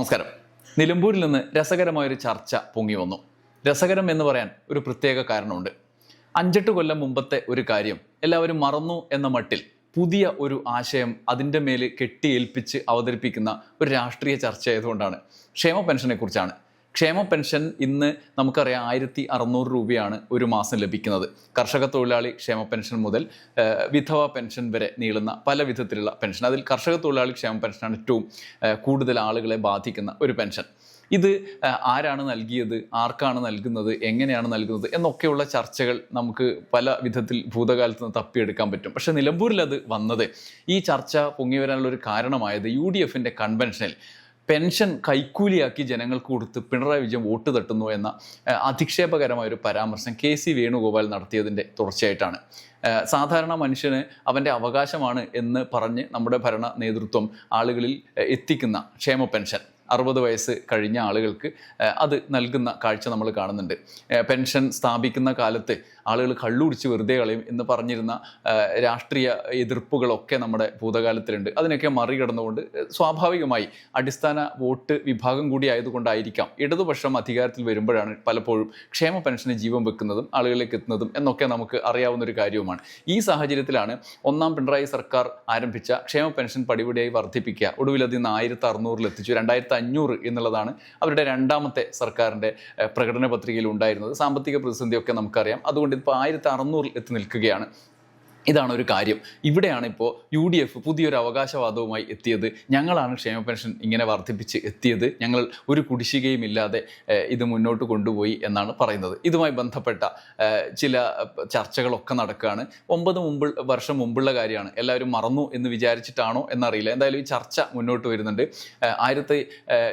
നമസ്കാരം. നിലമ്പൂരിൽ നിന്ന് രസകരമായൊരു ചർച്ച പൊങ്ങി വന്നു. രസകരം എന്ന് പറയാൻ ഒരു പ്രത്യേക കാരണമുണ്ട്. അഞ്ചെട്ട് കൊല്ലം മുമ്പത്തെ ഒരു കാര്യം എല്ലാവരും മറന്നു എന്ന മട്ടിൽ പുതിയ ഒരു ആശയം അതിന്റെ മേൽ കെട്ടിയേൽപ്പിച്ച് അവതരിപ്പിക്കുന്ന ഒരു രാഷ്ട്രീയ ചർച്ച ആയതുകൊണ്ടാണ്. ക്ഷേമ പെൻഷനെ കുറിച്ചാണ് ക്ഷേമ പെൻഷൻ ഇന്ന് നമുക്കറിയാം ആയിരത്തി അറുന്നൂറ് രൂപയാണ് ഒരു മാസം ലഭിക്കുന്നത്. കർഷക തൊഴിലാളി ക്ഷേമ പെൻഷൻ മുതൽ വിധവ പെൻഷൻ വരെ നീളുന്ന പല വിധത്തിലുള്ള പെൻഷൻ. അതിൽ കർഷക തൊഴിലാളി ക്ഷേമ പെൻഷനാണ് ഏറ്റവും കൂടുതൽ ആളുകളെ ബാധിക്കുന്ന ഒരു പെൻഷൻ. ഇത് ആരാണ് നൽകിയത് ആർക്കാണ് നൽകുന്നത് എങ്ങനെയാണ് നൽകുന്നത് എന്നൊക്കെയുള്ള ചർച്ചകൾ നമുക്ക് പല വിധത്തിൽ ഭൂതകാലത്ത് നിന്ന് തപ്പിയെടുക്കാൻ പറ്റും. പക്ഷേ നിലമ്പൂരിൽ അത് വന്നത് ഈ ചർച്ച പൊങ്ങി വരാനുള്ള ഒരു കാരണമായത് യു ഡി എഫിന്റെ കൺവെൻഷനിൽ പെൻഷൻ കൈക്കൂലിയാക്കി ജനങ്ങൾക്ക് കൊടുത്ത് പിണറായി വിജയൻ വോട്ട് തട്ടുന്നു എന്ന അധിക്ഷേപകരമായ ഒരു പരാമർശം കെ സി വേണുഗോപാൽ നടത്തിയതിന്റെ തുടർച്ചയായിട്ടാണ്. സാധാരണ മനുഷ്യന് അവന്റെ അവകാശമാണ് എന്ന് പറഞ്ഞ് നമ്മുടെ ഭരണ നേതൃത്വം ആളുകളിൽ എത്തിക്കുന്ന ക്ഷേമ പെൻഷൻ. അറുപത് വയസ്സ് കഴിഞ്ഞ ആളുകൾക്ക് അത് നൽകുന്ന കാഴ്ച നമ്മൾ കാണുന്നുണ്ട്. പെൻഷൻ സ്ഥാപിക്കുന്ന കാലത്ത് ആളുകൾ കള്ളുടിച്ച് വെറുതെ കളയും എന്ന് പറഞ്ഞിരുന്ന രാഷ്ട്രീയ എതിർപ്പുകളൊക്കെ നമ്മുടെ ഭൂതകാലത്തിലുണ്ട്. അതിനൊക്കെ മറികടന്നുകൊണ്ട് സ്വാഭാവികമായി അടിസ്ഥാന വോട്ട് വിഭാഗം കൂടി ആയതുകൊണ്ടായിരിക്കാം ഇടതുപക്ഷം അധികാരത്തിൽ വരുമ്പോഴാണ് പലപ്പോഴും ക്ഷേമ പെൻഷന് ജീവൻ വെക്കുന്നതും ആളുകളിലേക്ക് എത്തുന്നതും എന്നൊക്കെ നമുക്ക് അറിയാവുന്ന ഒരു കാര്യവുമാണ്. ഈ സാഹചര്യത്തിലാണ് ഒന്നാം പിണറായി സർക്കാർ ആരംഭിച്ച ക്ഷേമ പെൻഷൻ പടിപടിയായി വർദ്ധിപ്പിക്കുക. ഒടുവിൽ അതിൽ ഇന്ന് ആയിരത്തി അറുന്നൂറിൽ എത്തിച്ചു. രണ്ടായിരത്തി അഞ്ഞൂറ് എന്നുള്ളതാണ് അവരുടെ രണ്ടാമത്തെ സർക്കാരിന്റെ പ്രകടന പത്രികയിൽ ഉണ്ടായിരുന്നത്. സാമ്പത്തിക പ്രതിസന്ധിയൊക്കെ നമുക്കറിയാം. അതുകൊണ്ട് ഇപ്പോൾ ആയിരത്തി അറുന്നൂറിൽ എത്തി നിൽക്കുകയാണ് ഇതാണ് ഒരു കാര്യം. ഇവിടെയാണ് ഇപ്പോൾ യു ഡി എഫ് പുതിയൊരു അവകാശവാദവുമായി എത്തിയത്. ഞങ്ങളാണ് ക്ഷേമ പെൻഷൻ ഇങ്ങനെ വർദ്ധിപ്പിച്ച് എത്തിയത്. ഞങ്ങൾ ഒരു കുടിശ്ശികയും ഇല്ലാതെ ഇത് മുന്നോട്ട് കൊണ്ടുപോയി എന്നാണ് പറയുന്നത്. ഇതുമായി ബന്ധപ്പെട്ട ചില ചർച്ചകളൊക്കെ നടക്കുകയാണ്. ഒമ്പത് മുമ്പ് വർഷം മുമ്പുള്ള കാര്യമാണ്. എല്ലാവരും മറന്നു എന്ന് വിചാരിച്ചിട്ടാണോ എന്നറിയില്ല. എന്തായാലും ഈ ചർച്ച മുന്നോട്ട് വരുന്നുണ്ട്. ആയിരത്തി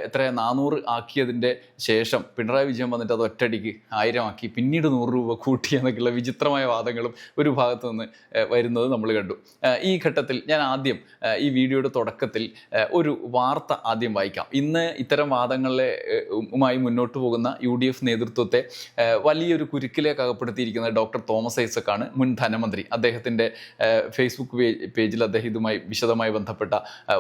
എത്ര നാനൂറ് ആക്കിയതിന്റെ ശേഷം പിണറായി വിജയൻ വന്നിട്ട് അത് ഒറ്റടിക്ക് ആയിരം ആക്കി പിന്നീട് നൂറ് രൂപ കൂട്ടി എന്നൊക്കെയുള്ള വിചിത്രമായ വാദങ്ങളും ഒരു ഭാഗത്തു നിന്ന് വരുന്നത് നമ്മൾ കണ്ടു. ഈ ഘട്ടത്തിൽ ഞാൻ ആദ്യം ഈ വീഡിയോയുടെ തുടക്കത്തിൽ ഒരു വാർത്ത ആദ്യം വായിക്കാം. ഇന്ന് ഇത്തരം വാദങ്ങളെ മായി മുന്നോട്ട് പോകുന്ന യു ഡി എഫ് നേതൃത്വത്തെ വലിയൊരു കുരുക്കിലേക്ക് അകപ്പെടുത്തിയിരിക്കുന്ന ഡോക്ടർ തോമസ് ഐസക് ആണ് മുൻ ധനമന്ത്രി. അദ്ദേഹത്തിന്റെ ഫേസ്ബുക്ക് പേജിൽ അദ്ദേഹം ഇതുമായി വിശദമായി ബന്ധപ്പെട്ട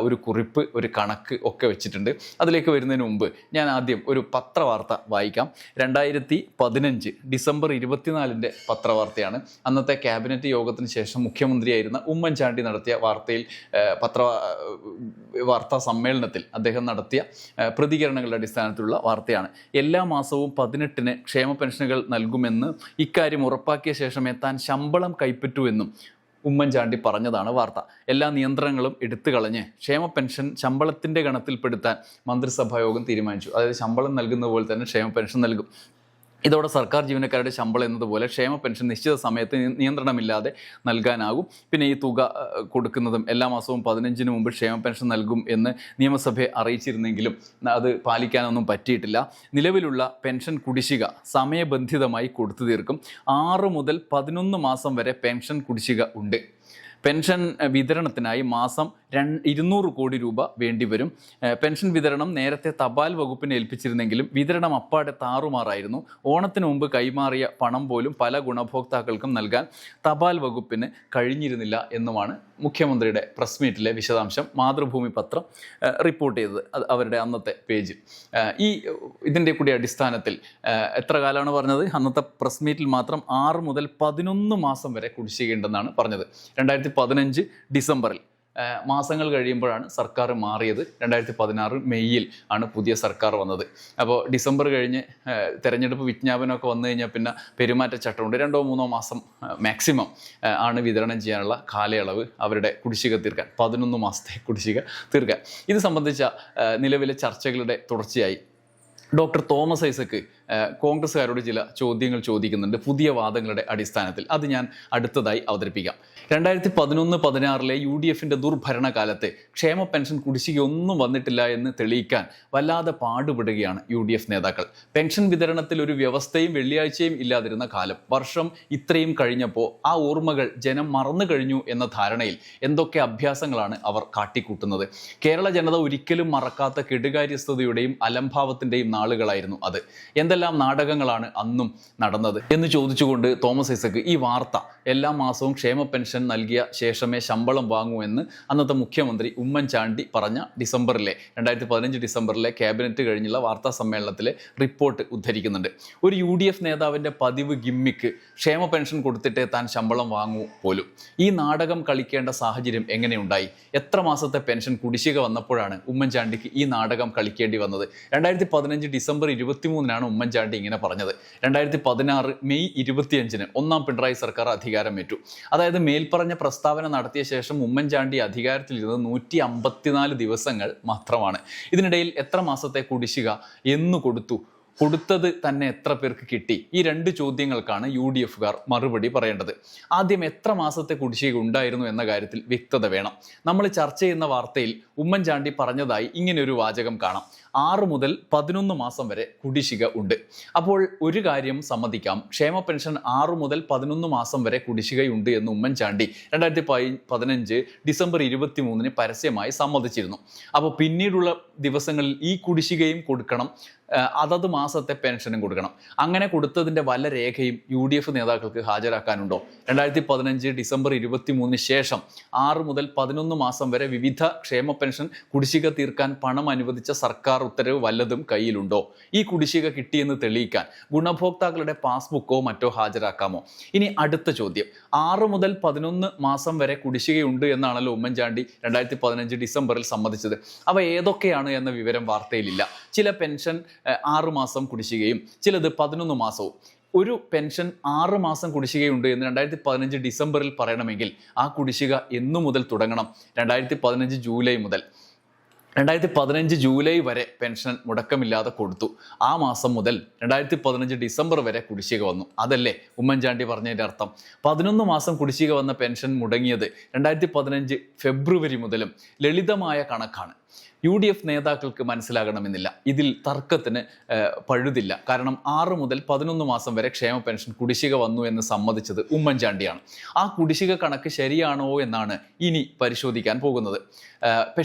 ഒരു കുറിപ്പ് ഒരു കണക്ക് ഒക്കെ വെച്ചിട്ടുണ്ട്. അതിലേക്ക് വരുന്നതിന് മുമ്പ് ഞാൻ ആദ്യം ഒരു പത്രവാർത്ത വായിക്കാം. രണ്ടായിരത്തി പതിനഞ്ച് ഡിസംബർ ഇരുപത്തിനാലിന്റെ പത്രവാർത്തയാണ്. അന്നത്തെ ക്യാബിനറ്റ് യോഗത്തിന് ശേഷം മുഖ്യമന്ത്രിയായിരുന്ന ഉമ്മൻചാണ്ടി നടത്തിയ വാർത്തയിൽ പത്ര വാർത്താ സമ്മേളനത്തിൽ അദ്ദേഹം നടത്തിയ പ്രതികരണങ്ങളുടെ അടിസ്ഥാനത്തിലുള്ള വാർത്തയാണ്. എല്ലാ മാസവും പതിനെട്ടിന് ക്ഷേമ പെൻഷനുകൾ നൽകുമെന്ന് ഇക്കാര്യം ഉറപ്പാക്കിയ ശേഷമേ താൻ ശമ്പളം കൈപ്പറ്റുവെന്നും ഉമ്മൻചാണ്ടി പറഞ്ഞതാണ് വാർത്ത. എല്ലാ നിയന്ത്രണങ്ങളും എടുത്തു കളഞ്ഞ് ക്ഷേമ പെൻഷൻ ശമ്പളത്തിന്റെ ഗണത്തിൽപ്പെടുത്താൻ മന്ത്രിസഭാ യോഗം തീരുമാനിച്ചു. അതായത് ശമ്പളം നൽകുന്ന പോലെ തന്നെ ക്ഷേമ പെൻഷൻ നൽകും. ഇതോടെ സർക്കാർ ജീവനക്കാരുടെ ശമ്പളം എന്നതുപോലെ ക്ഷേമ പെൻഷൻ നിശ്ചിത സമയത്ത് നിയന്ത്രണമില്ലാതെ നൽകാനാകും. പിന്നെ ഈ തുക കൊടുക്കുന്നതും എല്ലാ മാസവും പതിനഞ്ചിന് മുമ്പ് ക്ഷേമ പെൻഷൻ നൽകും എന്ന് നിയമസഭയെ അറിയിച്ചിരുന്നെങ്കിലും അത് പാലിക്കാനൊന്നും പറ്റിയിട്ടില്ല. നിലവിലുള്ള പെൻഷൻ കുടിശ്ശിക സമയബന്ധിതമായി കൊടുത്തു തീർക്കും. ആറ് മുതൽ പതിനൊന്ന് മാസം വരെ പെൻഷൻ കുടിശ്ശിക ഉണ്ട്. പെൻഷൻ വിതരണത്തിനായി മാസം ഇരുന്നൂറ് കോടി രൂപ വേണ്ടിവരും. പെൻഷൻ വിതരണം നേരത്തെ തപാൽ വകുപ്പിനെ ഏൽപ്പിച്ചിരുന്നെങ്കിലും വിതരണം അപ്പാടെ താറുമാറായിരുന്നു. ഓണത്തിന് മുമ്പ് കൈമാറിയ പണം പോലും പല ഗുണഭോക്താക്കൾക്കും നൽകാൻ തപാൽ വകുപ്പിന് കഴിഞ്ഞിരുന്നില്ല എന്നുമാണ് മുഖ്യമന്ത്രിയുടെ പ്രസ് മീറ്റിലെ വിശദാംശം മാതൃഭൂമി പത്രം റിപ്പോർട്ട് ചെയ്തത് അവരുടെ അന്നത്തെ പേജ്. ഈ ഇതിന്റെ കൂടി അടിസ്ഥാനത്തിൽ എത്ര കാലമാണ് പറഞ്ഞത്? അന്നത്തെ പ്രസ് മീറ്റിൽ മാത്രം ആറ് മുതൽ പതിനൊന്ന് മാസം വരെ കുടിശ്ശികയുണ്ടെന്നാണ് പറഞ്ഞത്. രണ്ടായിരത്തി പതിനഞ്ച് ഡിസംബറിൽ. മാസങ്ങൾ കഴിയുമ്പോഴാണ് സർക്കാർ മാറിയത്. രണ്ടായിരത്തി പതിനാറ് മെയ്യിൽ ആണ് പുതിയ സർക്കാർ വന്നത്. അപ്പോൾ ഡിസംബർ കഴിഞ്ഞ് തെരഞ്ഞെടുപ്പ് വിജ്ഞാപനമൊക്കെ വന്നു കഴിഞ്ഞാൽ പിന്നെ പെരുമാറ്റച്ചട്ടമുണ്ട്. രണ്ടോ മൂന്നോ മാസം മാക്സിമം ആണ് വിതരണം ചെയ്യാനുള്ള കാലയളവ് അവരുടെ കുടിശ്ശിക തീർക്കാൻ. പതിനൊന്ന് മാസത്തെ കുടിശ്ശിക തീർക്കാൻ. ഇത് സംബന്ധിച്ച നിലവിലെ ചർച്ചകളുടെ തുടർച്ചയായി ഡോക്ടർ തോമസ് ഐസക്ക് കോൺഗ്രസ്സുകാരോട് ചില ചോദ്യങ്ങൾ ചോദിക്കുന്നുണ്ട് പുതിയ വാദങ്ങളുടെ അടിസ്ഥാനത്തിൽ. അത് ഞാൻ അടുത്തതായി അവതരിപ്പിക്കാം. രണ്ടായിരത്തി പതിനൊന്ന് പതിനാറിലെ യു ഡി എഫിന്റെ ദുർഭരണകാലത്ത് ക്ഷേമ പെൻഷൻ കുടിശ്ശികയൊന്നും വന്നിട്ടില്ല എന്ന് തെളിയിക്കാൻ വല്ലാതെ പാടുപെടുകയാണ് യു ഡി എഫ് നേതാക്കൾ. പെൻഷൻ വിതരണത്തിൽ ഒരു വ്യവസ്ഥയും വെള്ളിയാഴ്ചയും ഇല്ലാതിരുന്ന കാലം. വർഷം ഇത്രയും കഴിഞ്ഞപ്പോൾ ആ ഓർമ്മകൾ ജനം മറന്നു കഴിഞ്ഞു എന്ന ധാരണയിൽ എന്തൊക്കെ അഭ്യാസങ്ങളാണ് അവർ കാട്ടിക്കൂട്ടുന്നത്? കേരള ജനത ഒരിക്കലും മറക്കാത്ത കെടുകാര്യസ്ഥതയുടെയും അലംഭാവത്തിന്റെയും നാളുകളായിരുന്നു അത്. എന്തെല്ലാം എന്തെല്ലാം നാടകങ്ങളാണ് അന്നും നടന്നത് എന്ന് ചോദിച്ചുകൊണ്ട് തോമസ് ഐസക്ക് ഈ വാർത്ത എല്ലാ മാസവും ക്ഷേമ പെൻഷൻ നൽകിയ ശേഷമേ ശമ്പളം വാങ്ങൂ എന്ന് അന്നത്തെ മുഖ്യമന്ത്രി ഉമ്മൻചാണ്ടി പറഞ്ഞ ഡിസംബറിലെ രണ്ടായിരത്തി പതിനഞ്ച് ഡിസംബറിലെ ക്യാബിനറ്റ് കഴിഞ്ഞുള്ള വാർത്താ സമ്മേളനത്തിലെ റിപ്പോർട്ട് ഉദ്ധരിക്കുന്നുണ്ട്. ഒരു യു ഡി എഫ് നേതാവിന്റെ പതിവ് ഗിമ്മിക്ക് ക്ഷേമ പെൻഷൻ കൊടുത്തിട്ടേ താൻ ശമ്പളം വാങ്ങൂ പോലും. ഈ നാടകം കളിക്കേണ്ട സാഹചര്യം എങ്ങനെയുണ്ടായി? എത്ര മാസത്തെ പെൻഷൻ കുടിശ്ശിക വന്നപ്പോഴാണ് ഉമ്മൻചാണ്ടിക്ക് ഈ നാടകം കളിക്കേണ്ടി വന്നത്? രണ്ടായിരത്തി പതിനഞ്ച് ഡിസംബർ ഇരുപത്തിമൂന്നിനാണ് ഉമ്മൻചാണ്ടി ഇങ്ങനെ പറഞ്ഞത്. രണ്ടായിരത്തി പതിനാറ് മെയ് ഇരുപത്തിയഞ്ചിന് ഒന്നാം പിണറായി സർക്കാർ അധികാരമേറ്റു. അതായത് മേൽപ്പറഞ്ഞ പ്രസ്താവന നടത്തിയ ശേഷം ഉമ്മൻചാണ്ടി അധികാരത്തിലിരുന്നത് നൂറ്റി അമ്പത്തിനാല് ദിവസങ്ങൾ മാത്രമാണ്. ഇതിനിടയിൽ എത്ര മാസത്തെ കുടിശ്ശിക എന്ന് കൊടുത്തു. കൊടുത്തത് തന്നെ എത്ര പേർക്ക് കിട്ടി? ഈ രണ്ട് ചോദ്യങ്ങൾക്കാണ് യു ഡി എഫുകാർ മറുപടി പറയേണ്ടത്. ആദ്യം എത്ര മാസത്തെ കുടിശ്ശിക ഉണ്ടായിരുന്നു എന്ന കാര്യത്തിൽ വ്യക്തത വേണം. നമ്മൾ ചർച്ച ചെയ്യുന്ന വാർത്തയിൽ ഉമ്മൻചാണ്ടി പറഞ്ഞതായി ഇങ്ങനെ ഒരു വാചകം കാണാം. ആറ് മുതൽ പതിനൊന്ന് മാസം വരെ കുടിശ്ശിക ഉണ്ട്. അപ്പോൾ ഒരു കാര്യം സമ്മതിക്കാം. ക്ഷേമ പെൻഷൻ ആറ് മുതൽ പതിനൊന്ന് മാസം വരെ കുടിശ്ശികയുണ്ട് എന്ന് ഉമ്മൻചാണ്ടി രണ്ടായിരത്തി പതിനഞ്ച് ഡിസംബർ ഇരുപത്തി മൂന്നിന് പരസ്യമായി സമ്മതിച്ചിരുന്നു. അപ്പോൾ പിന്നീടുള്ള ദിവസങ്ങളിൽ ഈ കുടിശ്ശികയും കൊടുക്കണം അതത് മാസത്തെ പെൻഷനും കൊടുക്കണം. അങ്ങനെ കൊടുത്തതിന്റെ വല്ല രേഖയും യു ഡി എഫ് നേതാക്കൾക്ക് ഹാജരാക്കാനുണ്ടോ? രണ്ടായിരത്തി പതിനഞ്ച് ഡിസംബർ ഇരുപത്തി മൂന്നിന് ശേഷം ആറ് മുതൽ പതിനൊന്ന് മാസം വരെ വിവിധ ക്ഷേമ പെൻഷൻ കുടിശ്ശിക തീർക്കാൻ പണം അനുവദിച്ച സർക്കാർ ഉത്തരവ് വല്ലതും കയ്യിലുണ്ടോ? ഈ കുടിശ്ശിക കിട്ടിയെന്ന് തെളിയിക്കാൻ ഗുണഭോക്താക്കളുടെ പാസ്ബുക്കോ മറ്റോ ഹാജരാക്കാമോ? ഇനി അടുത്ത ചോദ്യം. ആറ് മുതൽ പതിനൊന്ന് മാസം വരെ കുടിശ്ശികയുണ്ട് എന്നാണല്ലോ ഉമ്മൻചാണ്ടി രണ്ടായിരത്തി പതിനഞ്ച് ഡിസംബറിൽ സമ്മതിച്ചത്. അവ ഏതൊക്കെയാണ് എന്ന വിവരം വാർത്തയിലില്ല. ചില പെൻഷൻ ആറ് മാസം കുടിശ്ശികയും ചിലത് പതിനൊന്ന് മാസവും. ഒരു പെൻഷൻ ആറ് മാസം കുടിശ്ശികയുണ്ട് എന്ന് രണ്ടായിരത്തി പതിനഞ്ച് ഡിസംബറിൽ പറയണമെങ്കിൽ ആ കുടിശ്ശിക എന്നു മുതൽ തുടങ്ങണം. രണ്ടായിരത്തി പതിനഞ്ച് ജൂലൈ മുതൽ. രണ്ടായിരത്തി പതിനഞ്ച് ജൂലൈ വരെ പെൻഷൻ മുടക്കമില്ലാതെ കൊടുത്തു. ആ മാസം മുതൽ രണ്ടായിരത്തി പതിനഞ്ച് ഡിസംബർ വരെ കുടിശ്ശിക വന്നു. അതല്ലേ ഉമ്മൻചാണ്ടി പറഞ്ഞതിന്റെ അർത്ഥം? പതിനൊന്ന് മാസം കുടിശ്ശിക വന്ന പെൻഷൻ മുടങ്ങിയത് രണ്ടായിരത്തി പതിനഞ്ച് ഫെബ്രുവരി മുതലും ലളിതമായ കണക്കാണ്. യു ഡി എഫ് നേതാക്കൾക്ക് മനസ്സിലാകണമെന്നില്ല. ഇതിൽ തർക്കത്തിന് പഴുതില്ല. കാരണം ആറ് മുതൽ പതിനൊന്ന് മാസം വരെ ക്ഷേമ പെൻഷൻ കുടിശ്ശിക വന്നു എന്ന് സമ്മതിച്ചത് ഉമ്മൻചാണ്ടിയാണ്. ആ കുടിശ്ശിക കണക്ക് ശരിയാണോ എന്നാണ് ഇനി പരിശോധിക്കാൻ പോകുന്നത്.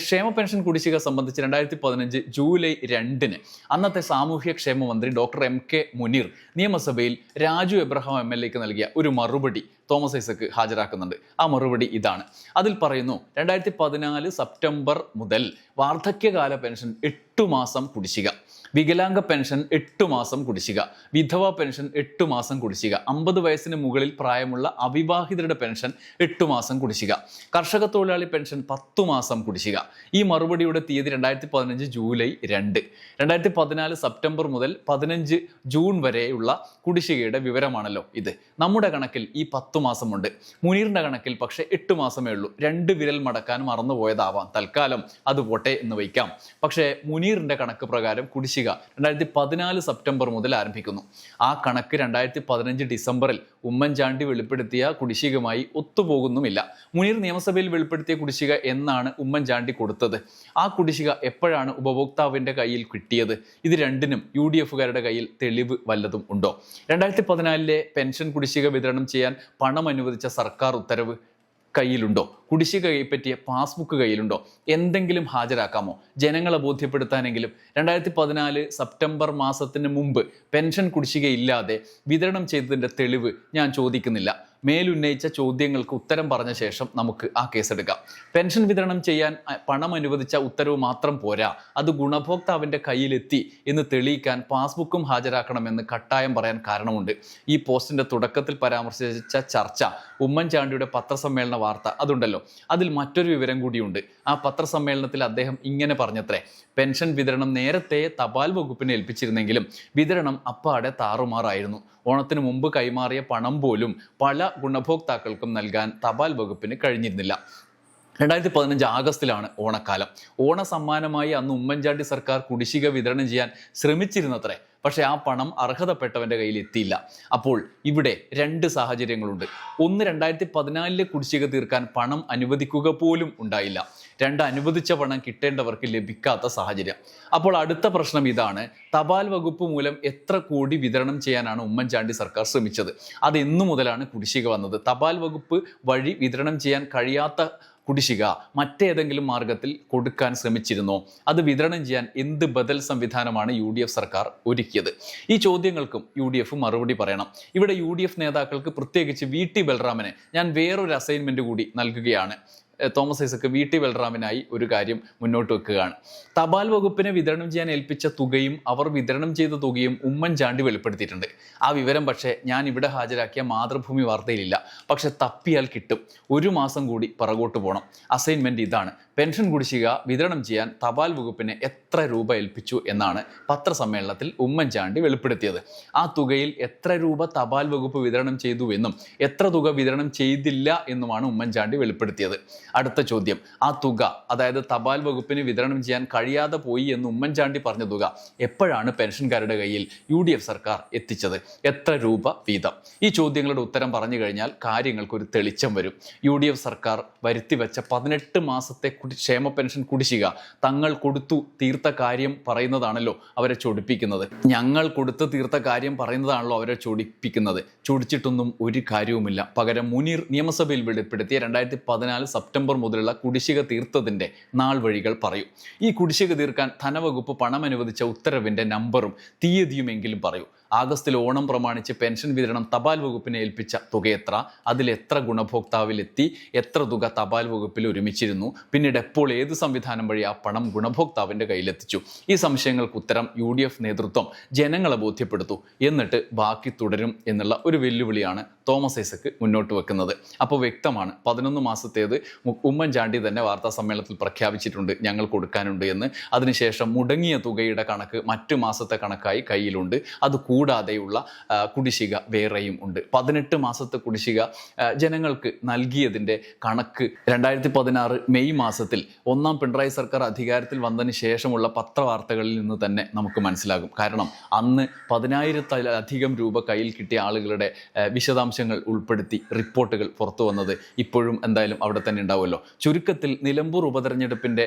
ക്ഷേമ പെൻഷൻ കുടിശ്ശിക സംബന്ധിച്ച് രണ്ടായിരത്തി പതിനഞ്ച് ജൂലൈ രണ്ടിന് അന്നത്തെ സാമൂഹ്യ ക്ഷേമ മന്ത്രി ഡോക്ടർ എം കെ മുനീർ നിയമസഭയിൽ രാജു എബ്രഹാം എം എൽ എക്ക് നൽകിയ ഒരു മറുപടി തോമസ് ഐസക്ക് ഹാജരാക്കുന്നുണ്ട്. ആ മറുപടി ഇതാണ്. അതിൽ പറയുന്നു രണ്ടായിരത്തി പതിനാല് സെപ്റ്റംബർ മുതൽ വാർദ്ധക്യകാല പെൻഷൻ എട്ടു മാസം കുടിശ്ശിക. വികലാംഗ പെൻഷൻ എട്ട് മാസം കുടിശ്ശിക. വിധവ പെൻഷൻ എട്ട് മാസം കുടിശ്ശിക. അമ്പത് വയസ്സിന് മുകളിൽ പ്രായമുള്ള അവിവാഹിതരുടെ പെൻഷൻ എട്ട് മാസം കുടിശ്ശിക. കർഷക തൊഴിലാളി പെൻഷൻ പത്തു മാസം കുടിശ്ശിക. ഈ മറുപടിയുടെ തീയതി രണ്ടായിരത്തി പതിനഞ്ച് ജൂലൈ രണ്ട്. രണ്ടായിരത്തി പതിനാല് സെപ്റ്റംബർ മുതൽ പതിനഞ്ച് ജൂൺ വരെയുള്ള കുടിശ്ശികയുടെ വിവരമാണല്ലോ ഇത്. നമ്മുടെ കണക്കിൽ ഈ പത്തു മാസമുണ്ട്. മുനീറിന്റെ കണക്കിൽ പക്ഷേ എട്ട് മാസമേ ഉള്ളൂ. രണ്ട് വിരൽ മടക്കാൻ മറന്നുപോയതാവാം. തൽക്കാലം അത് പോട്ടെ എന്ന് വയ്ക്കാം. പക്ഷേ മുനീറിന്റെ കണക്ക് പ്രകാരം കുടിശ്ശിക രണ്ടായിരത്തി പതിനാല് സെപ്റ്റംബർ മുതൽ ആരംഭിക്കുന്നു. ആ കണക്ക് രണ്ടായിരത്തി പതിനഞ്ച് ഡിസംബറിൽ ഉമ്മൻചാണ്ടി വെളിപ്പെടുത്തിയ കുടിശ്ശികയുമായി ഒത്തുപോകുന്നുമില്ല. മുനീർ നിയമസഭയിൽ വെളിപ്പെടുത്തിയ കുടിശ്ശിക എന്നാണ് ഉമ്മൻചാണ്ടി കൊടുത്തത്. ആ കുടിശ്ശിക എപ്പോഴാണ് ഉപഭോക്താവിന്റെ കയ്യിൽ കിട്ടിയത്? ഇത് രണ്ടിനും യു ഡി എഫുകാരുടെ കയ്യിൽ തെളിവ് വല്ലതും ഉണ്ടോ? രണ്ടായിരത്തി പതിനാലിലെ പെൻഷൻ കുടിശ്ശിക വിതരണം ചെയ്യാൻ പണം അനുവദിച്ച സർക്കാർ ഉത്തരവ്. കയ്യിലുണ്ടോ? കുടിശ്ശിക പറ്റിയ പാസ്ബുക്ക് കയ്യിലുണ്ടോ? എന്തെങ്കിലും ഹാജരാക്കാമോ? ജനങ്ങളെ ബോധ്യപ്പെടുത്താനെങ്കിലും രണ്ടായിരത്തി പതിനാല് സെപ്റ്റംബർ മാസത്തിന് മുമ്പ് പെൻഷൻ കുടിശ്ശിക ഇല്ലാതെ വിതരണം ചെയ്തതിന്റെ തെളിവ് ഞാൻ ചോദിക്കുന്നില്ല. മേലുന്നയിച്ച ചോദ്യങ്ങൾക്ക് ഉത്തരം പറഞ്ഞ ശേഷം നമുക്ക് ആ കേസെടുക്കാം. പെൻഷൻ വിതരണം ചെയ്യാൻ പണം അനുവദിച്ച ഉത്തരവ് മാത്രം പോരാ. അത് ഗുണഭോക്താവിന്റെ കയ്യിലെത്തി എന്ന് തെളിയിക്കാൻ പാസ്ബുക്കും ഹാജരാക്കണമെന്ന് കട്ടായം പറയാൻ കാരണമുണ്ട്. ഈ പോസ്റ്റിന്റെ തുടക്കത്തിൽ പരാമർശിച്ച ചർച്ച ഉമ്മൻചാണ്ടിയുടെ പത്രസമ്മേളന വാർത്ത അതുണ്ടല്ലോ. അതിൽ മറ്റൊരു വിവരം കൂടിയുണ്ട്. ആ പത്രസമ്മേളനത്തിൽ അദ്ദേഹം ഇങ്ങനെ പറഞ്ഞത്രേ പെൻഷൻ വിതരണം നേരത്തെ തപാൽ വകുപ്പിനെ ഏൽപ്പിച്ചിരുന്നെങ്കിലും വിതരണം അപ്പാടെ താറുമാറായിരുന്നു. ഓണത്തിന് മുമ്പ് കൈമാറിയ പണം പോലും പല ഗുണഭോക്താക്കൾക്കും നൽകാൻ തപാൽ വകുപ്പിന് കഴിഞ്ഞിരുന്നില്ല. രണ്ടായിരത്തി പതിനഞ്ച് ആഗസ്റ്റിലാണ് ഓണക്കാലം. ഓണ സമ്മാനമായി അന്ന് ഉമ്മൻചാണ്ടി സർക്കാർ കുടിശ്ശിക വിതരണം ചെയ്യാൻ ശ്രമിച്ചിരുന്നത്രേ. പക്ഷേ ആ പണം അർഹതപ്പെട്ടവന്റെ കയ്യിൽ എത്തിയില്ല. അപ്പോൾ ഇവിടെ രണ്ട് സാഹചര്യങ്ങളുണ്ട്. ഒന്ന് രണ്ടായിരത്തി പതിനാലിലെ കുടിശ്ശിക തീർക്കാൻ പണം അനുവദിക്കുക പോലും ഉണ്ടായില്ല. രണ്ട് അനുവദിച്ച പണം കിട്ടേണ്ടവർക്ക് ലഭിക്കാത്ത സാഹചര്യം. അപ്പോൾ അടുത്ത പ്രശ്നം ഇതാണ്. തപാൽ വകുപ്പ് മൂലം എത്ര കോടി വിതരണം ചെയ്യാനാണ് ഉമ്മൻചാണ്ടി സർക്കാർ ശ്രമിച്ചത്? അത് എന്നു മുതലാണ് കുടിശ്ശിക വന്നത്. തപാൽ വകുപ്പ് വഴി വിതരണം ചെയ്യാൻ കഴിയാത്ത കുടിശ്ശിക മറ്റേതെങ്കിലും മാർഗത്തിൽ കൊടുക്കാൻ ശ്രമിച്ചിരുന്നോ? അത് വിതരണം ചെയ്യാൻ എന്ത് ബദൽ സംവിധാനമാണ് യു ഡി എഫ് സർക്കാർ ഒരുക്കിയത്? ഈ ചോദ്യങ്ങൾക്കും യു ഡി എഫ് മറുപടി പറയണം. ഇവിടെ യു ഡി എഫ് നേതാക്കൾക്ക് പ്രത്യേകിച്ച് വി ടി ബൽറാമിന് ഞാൻ വേറൊരു അസൈൻമെന്റ് കൂടി നൽകുകയാണ്. തോമസ് ഐസക്ക് വി ടി ബൽറാമിനായി ഒരു കാര്യം മുന്നോട്ട് വെക്കുകയാണ്. തപാൽ വകുപ്പിനെ വിതരണം ചെയ്യാൻ ഏൽപ്പിച്ച തുകയും അവർ വിതരണം ചെയ്ത തുകയും ഉമ്മൻചാണ്ടി വെളിപ്പെടുത്തിയിട്ടുണ്ട്. ആ വിവരം പക്ഷേ ഞാൻ ഇവിടെ ഹാജരാക്കിയ മാതൃഭൂമി വാർത്തയിലില്ല. പക്ഷെ തപ്പിയാൽ കിട്ടും. ഒരു മാസം കൂടി പിറകോട്ട് പോകണം അസൈൻമെന്റ് ഇതാണ്. പെൻഷൻ കുടിശ്ശിക വിതരണം ചെയ്യാൻ തപാൽ വകുപ്പിന് എത്ര രൂപ ഏൽപ്പിച്ചു എന്നാണ് പത്രസമ്മേളനത്തിൽ ഉമ്മൻചാണ്ടി വെളിപ്പെടുത്തിയത്. ആ തുകയിൽ എത്ര രൂപ തപാൽ വകുപ്പ് വിതരണം ചെയ്തു എന്നും എത്ര തുക വിതരണം ചെയ്തില്ല എന്നുമാണ് ഉമ്മൻചാണ്ടി വെളിപ്പെടുത്തിയത്. അടുത്ത ചോദ്യം. ആ തുക അതായത് തപാൽ വകുപ്പിന് വിതരണം ചെയ്യാൻ കഴിയാതെ പോയി എന്ന് ഉമ്മൻചാണ്ടി പറഞ്ഞ തുക എപ്പോഴാണ് പെൻഷൻകാരുടെ കയ്യിൽ യു ഡി എഫ് സർക്കാർ എത്തിച്ചത്? എത്ര രൂപ വീതം? ഈ ചോദ്യങ്ങളുടെ ഉത്തരം പറഞ്ഞു കഴിഞ്ഞാൽ കാര്യങ്ങൾക്കൊരു തെളിച്ചം വരും. യു ഡി എഫ് സർക്കാർ വരുത്തിവെച്ച പതിനെട്ട് മാസത്തെ ക്ഷേമ പെൻഷൻ കുടിശ്ശിക. തങ്ങൾ കൊടുത്തു തീർത്ത കാര്യം പറയുന്നതാണല്ലോ അവരെ ചൊടിപ്പിക്കുന്നത്. ഞങ്ങൾ കൊടുത്തു തീർത്ത കാര്യം പറയുന്നതാണല്ലോ അവരെ ചൊടിപ്പിക്കുന്നത്. ചൊടിച്ചിട്ടൊന്നും ഒരു കാര്യവുമില്ല. പകരം മുനീർ നിയമസഭയിൽ വെളിപ്പെടുത്തിയ രണ്ടായിരത്തി പതിനാല് സെപ്റ്റംബർ മുതലുള്ള കുടിശ്ശിക തീർത്തതിന്റെ നാൾ വഴികൾ പറയൂ. ഈ കുടിശ്ശിക തീർക്കാൻ ധനവകുപ്പ് പണം അനുവദിച്ച ഉത്തരവിന്റെ നമ്പറും തീയതിയുമെങ്കിലും പറയൂ. ആഗസ്റ്റിൽ ഓണം പ്രമാണിച്ച് പെൻഷൻ വിതരണം തപാൽ വകുപ്പിനെ ഏൽപ്പിച്ച തുക എത്ര അതിൽ എത്ര ഗുണഭോക്താവിലെത്തി എത്ര തുക തപാൽ വകുപ്പിൽ ഒരുമിച്ചിരുന്നു പിന്നീട് എപ്പോൾ ഏത് സംവിധാനം വഴി ആ പണം ഗുണഭോക്താവിന്റെ കയ്യിലെത്തിച്ചു? ഈ സംശയങ്ങൾക്ക് ഉത്തരം യു ഡി എഫ് നേതൃത്വം ജനങ്ങളെ ബോധ്യപ്പെടുത്തു. എന്നിട്ട് ബാക്കി തുടരും എന്നുള്ള ഒരു വെല്ലുവിളിയാണ് തോമസ് ഐസക്ക് മുന്നോട്ട് വെക്കുന്നത്. അപ്പോൾ വ്യക്തമാണ് പതിനൊന്ന് മാസത്തേത് ഉമ്മൻചാണ്ടി തന്നെ വാർത്താ സമ്മേളനത്തിൽ പ്രഖ്യാപിച്ചിട്ടുണ്ട് ഞങ്ങൾ കൊടുക്കാനുണ്ട് എന്ന്. അതിനുശേഷം മുടങ്ങിയ തുകയുടെ കണക്ക് മറ്റു മാസത്തെ കണക്കായി കയ്യിലുണ്ട്. അത് കൂടാതെയുള്ള കുടിശ്ശിക വേറെയും ഉണ്ട്. പതിനെട്ട് മാസത്തെ കുടിശ്ശിക ജനങ്ങൾക്ക് നൽകിയതിന്റെ കണക്ക് രണ്ടായിരത്തി പതിനാറ് മെയ് മാസത്തിൽ ഒന്നാം പിണറായി സർക്കാർ അധികാരത്തിൽ വന്നതിന് ശേഷമുള്ള പത്രവാർത്തകളിൽ നിന്ന് തന്നെ നമുക്ക് മനസ്സിലാകും. കാരണം അന്ന് പതിനായിരത്തിലധികം രൂപ കയ്യിൽ കിട്ടിയ ആളുകളുടെ വിശദാംശങ്ങൾ ഉൾപ്പെടുത്തി റിപ്പോർട്ടുകൾ പുറത്തു വന്നത് ഇപ്പോഴും എന്തായാലും അവിടെ തന്നെ ഉണ്ടാവുമല്ലോ. ചുരുക്കത്തിൽ നിലമ്പൂർ ഉപതെരഞ്ഞെടുപ്പിന്റെ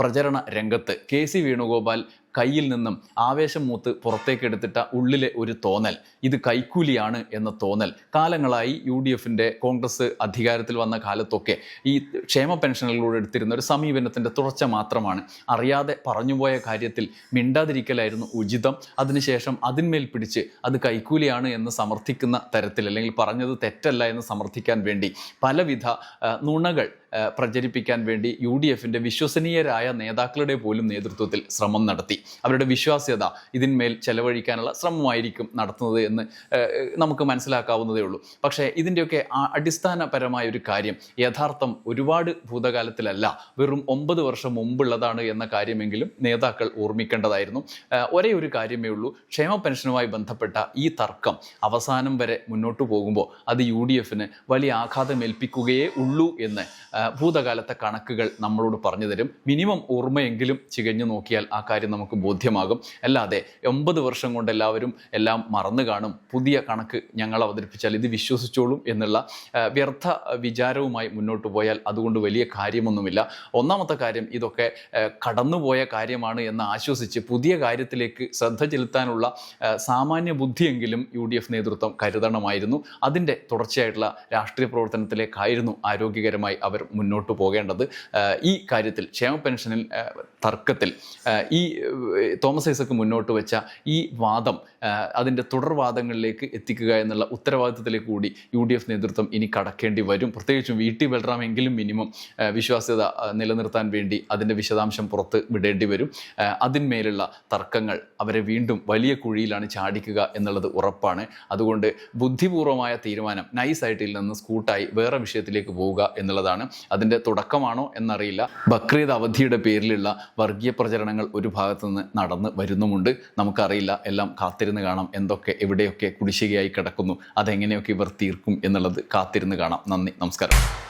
പ്രചരണ രംഗത്ത് കെ സി വേണുഗോപാൽ കയ്യിൽ നിന്നും ആവേശം മൂത്ത് പുറത്തേക്ക് എടുത്തിട്ട ഉള്ളിലെ ഒരു തോന്നൽ. ഇത് കൈക്കൂലിയാണ് എന്ന തോന്നൽ. കാലങ്ങളായി യു ഡി എഫിന്റെ കോൺഗ്രസ് അധികാരത്തിൽ വന്ന കാലത്തൊക്കെ ഈ ക്ഷേമ പെൻഷനുകളിലൂടെ എടുത്തിരുന്ന ഒരു സമീപനത്തിന്റെ തുടർച്ച മാത്രമാണ്. അറിയാതെ പറഞ്ഞുപോയ കാര്യത്തിൽ മിണ്ടാതിരിക്കലായിരുന്നു ഉചിതം. അതിനുശേഷം അതിന്മേൽ പിടിച്ച് അത് കൈക്കൂലിയാണ് എന്ന് സമർത്ഥിക്കുന്ന തരത്തിൽ അല്ലെങ്കിൽ പറഞ്ഞത് തെറ്റല്ല എന്ന് സമർത്ഥിക്കാൻ വേണ്ടി പലവിധ നുണകൾ പ്രചരിപ്പിക്കാൻ വേണ്ടി യു ഡി എഫിന്റെ വിശ്വസനീയരായ നേതാക്കളുടെ പോലും നേതൃത്വത്തിൽ ശ്രമം നടത്തി. അവരുടെ വിശ്വാസ്യത ഇതിന്മേൽ ചെലവഴിക്കാനുള്ള ശ്രമമായിരിക്കും നടത്തുന്നത് എന്ന് നമുക്ക് മനസ്സിലാക്കാവുന്നതേ ഉള്ളൂ. പക്ഷേ ഇതിന്റെയൊക്കെ അടിസ്ഥാനപരമായ ഒരു കാര്യം യഥാർത്ഥം ഒരുപാട് ഭൂതകാലത്തിലല്ല വെറും ഒമ്പത് വർഷം മുമ്പുള്ളതാണ് എന്ന കാര്യമെങ്കിലും നേതാക്കൾ ഓർമ്മിക്കേണ്ടതായിരുന്നു. ഒരേ ഒരു കാര്യമേ ഉള്ളൂ. ക്ഷേമ പെൻഷനുമായി ബന്ധപ്പെട്ട ഈ തർക്കം അവസാനം വരെ മുന്നോട്ട് പോകുമ്പോൾ അത് യു ഡി എഫിന് വലിയ ആഘാതമേൽപ്പിക്കുകയേ ഉള്ളൂ എന്ന് ഭൂതകാലത്തെ കണക്കുകൾ നമ്മളോട് പറഞ്ഞു തരും. മിനിമം ഓർമ്മയെങ്കിലും ചികഞ്ഞു നോക്കിയാൽ ആ കാര്യം നമുക്ക് ബോധ്യമാകും. അല്ലാതെ ഒമ്പത് വർഷം കൊണ്ട് എല്ലാവരും എല്ലാം മറന്നു കാണും. പുതിയ കണക്ക് ഞങ്ങൾ അവതരിപ്പിച്ചാൽ ഇത് വിശ്വസിച്ചോളും എന്നുള്ള വ്യർത്ഥ വിചാരവുമായി മുന്നോട്ട് പോയാൽ അതുകൊണ്ട് വലിയ കാര്യമൊന്നുമില്ല. ഒന്നാമത്തെ കാര്യം ഇതൊക്കെ കടന്നുപോയ കാര്യമാണ് എന്ന് ആശ്വസിച്ച് പുതിയ കാര്യത്തിലേക്ക് ശ്രദ്ധ ചെലുത്താനുള്ള സാമാന്യ ബുദ്ധിയെങ്കിലും യു ഡി എഫ് നേതൃത്വം കരുതണമായിരുന്നു. അതിന്റെ തുടർച്ചയായിട്ടുള്ള രാഷ്ട്രീയ പ്രവർത്തനത്തിലേക്കായിരുന്നു ആരോഗ്യകരമായി അവർ മുന്നോട്ട് പോകേണ്ടത്. ഈ കാര്യത്തിൽ ക്ഷേമ പെൻഷനിൽ തർക്കത്തിൽ. ഈ തോമസ് ഐസക്ക് മുന്നോട്ട് വെച്ച ഈ വാദം അതിന്റെ തുടർവാദങ്ങളിലേക്ക് എത്തിക്കുക എന്നുള്ള ഉത്തരവാദിത്തത്തിലേക്ക് കൂടി യു ഡി എഫ് നേതൃത്വം ഇനി കടക്കേണ്ടി വരും. പ്രത്യേകിച്ചും വി ടി ബൽറാമെങ്കിലും മിനിമം വിശ്വാസ്യത നിലനിർത്താൻ വേണ്ടി അതിന്റെ വിശദാംശം പുറത്ത് വിടേണ്ടി വരും. അതിന്മേലുള്ള തർക്കങ്ങൾ അവരെ വീണ്ടും വലിയ കുഴിയിലാണ് ചാടിക്കുക എന്നുള്ളത് ഉറപ്പാണ്. അതുകൊണ്ട് ബുദ്ധിപൂർവമായ തീരുമാനം നൈസായിട്ട് ഇതിൽ നിന്ന് സ്കൂട്ടായി വേറെ വിഷയത്തിലേക്ക് പോവുക എന്നുള്ളതാണ്. അതിന്റെ തുടക്കമാണോ എന്നറിയില്ല. ബക്രീദ് അവധിയുടെ പേരിലുള്ള വർഗീയ പ്രചരണങ്ങൾ ഒരു ഭാഗത്തു നിന്ന് നടന്ന് വരുന്നുമുണ്ട്. നമുക്കറിയില്ല എല്ലാം കാത്തിരുന്ന് കാണാം. എന്തൊക്കെ എവിടെയൊക്കെ കുടിശ്ശികയായി കിടക്കുന്നു. അതെങ്ങനെയൊക്കെ ഇവർ തീർക്കും എന്നുള്ളത് കാത്തിരുന്ന് കാണാം. നന്ദി. നമസ്കാരം.